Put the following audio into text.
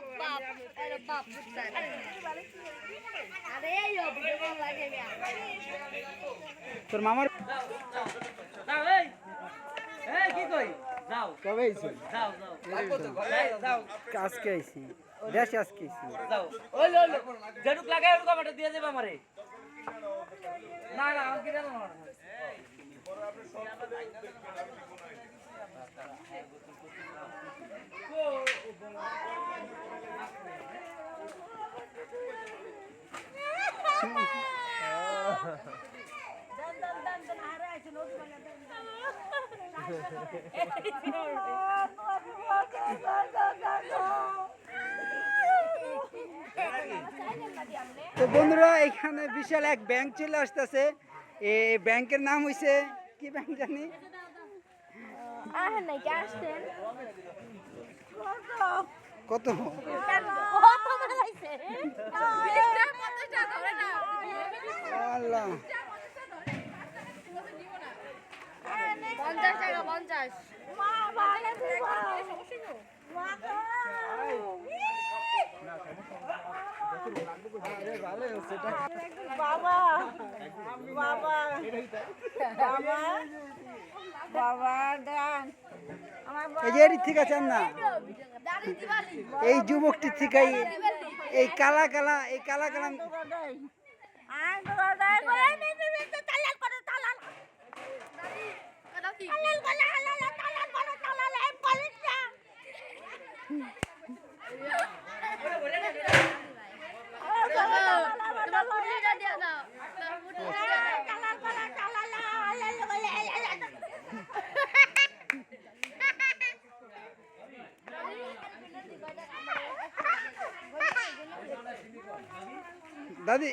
বাপ বাপ আরে বাপ বুঝতে আরে এই ভিডিও লাগে মিয়া তোর মামার যাও এই। এই কি কই? যাও। কবে আইছি যাও যাও। যাও যাও। আজকে আইছি দেশে আজকে আইছি যাও। ওই লো লো যেটুক লাগাই ওটুকু আমাকে দিয়ে দেবে আমারে। না না আমার কি জানো না। তো বন্ধুরা এখানে বিশাল এক ব্যাংক চলে আসতেছে। এই ব্যাংকের নাম হইছে কি ব্যাংক জানি? কত? কত? পঞ্চাশ টাকা পঞ্চাশ বাবা বাবা বাবা বাবা দান এই যে ঠিক আছে না এই যুবকটি থেকে এই- এই কালা কালা এই কালা কালা Dadi.